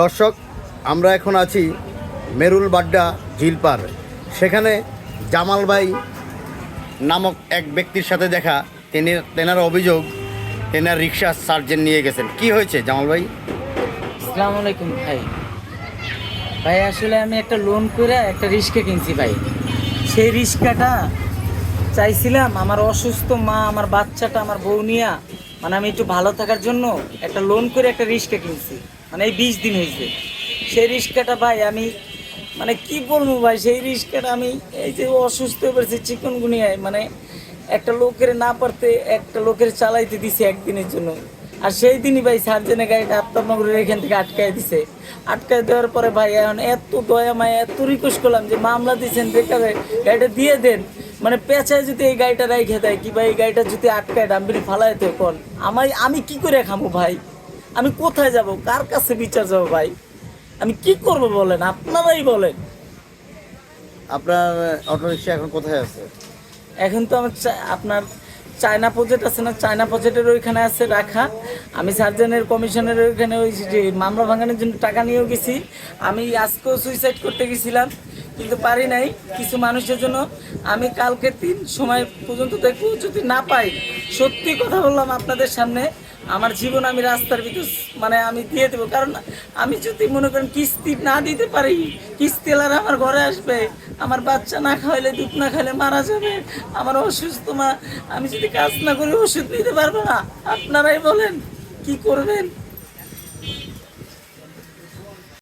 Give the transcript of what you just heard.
দর্শক, আমরা এখন আছি মেরুল বাড্ডা ঝিলপার সেখানে জামাল ভাই নামক এক ব্যক্তির সাথে দেখা, তিনি তেনার অভিযোগ, তেনার রিক্সা সার্জেন্ট নিয়ে গেছেন। কি হয়েছে জামাল ভাই? আসসালামু আলাইকুম ভাই। ভাই, আসলে আমি একটা লোন করে একটা রিক্সা কিনছি ভাই। সেই রিক্সাটা চাইছিলাম আমার অসুস্থ মা, আমার বাচ্চাটা, আমার বউ নিয়া মানে আমি একটু ভালো থাকার জন্য একটা লোন করে একটা রিক্সা কিনছি। মানে এই বিশ দিন হয়েছে। সেই রিক্সাটা ভাই আমি মানে কি বলব ভাই, সেই রিক্সাটা আমি এই যে অসুস্থ হয়ে পড়েছি চিকনগুনিয়ায় মানে একটা লোকের না পারতে একটা লোকের চালাইতে দিছে একদিনের জন্য। আর সেই দিনই ভাই সার্জেনে গাড়িটা আফতাবনগরের এখান থেকে আটকায় দিছে। আটকায় দেওয়ার পরে ভাই এখন এত দয়া মায়, এত রিকোয়েস্ট করলাম যে মামলা দিয়েছেন, বেকারে গাড়িটা দিয়ে দেন। মানে পেঁচায় যদি এই গাড়িটা রেখে দেয়, কি ভাই এই গাড়িটা যদি আটকায়, ডাম্বিরি ফালায় তো কোন আমায় আমি কি করে খামো ভাই? আমি কোথায় যাব? কার কাছে বিচার যাব ভাই? আমি কি করব বলেন? আপনারাই বলেন। আপনার অটোরিক্সা এখন কোথায় আছে? এখন তো আমার আপনার চায়না প্রজেক্ট আছে না? চায়না প্রজেক্টের ওইখানে আছে রাখা। আমি সার্জেনের কমিশনের ওইখানে ওই যে মামলা ভাঙানোর জন্য টাকা নিয়েও গেছি। আমি আজকেও সুইসাইড করতে গেছিলাম কিন্তু পারি নাই। কিছু মানুষের জন্য আমি কালকে তিন সময় পর্যন্ত দেখব। যদি না পাই সত্যি কথা বললাম আপনাদের সামনে। আমার জীবন আমি রাস্তার ভিতর মানে আমি দিয়ে দেবো। কারণ আমি যদি মনে করেন কিস্তি না দিতে পারি, কিস্তি কিস্তিলার আমার ঘরে আসবে, আমার বাচ্চা না খাওয়াইলে, দুধ না খাইলে মারা যাবে, আমার অসুস্থ মা, আমি যদি কাজ না করি, ওষুধ দিতে পারব না। আপনারাই বলেন, কি করবেন?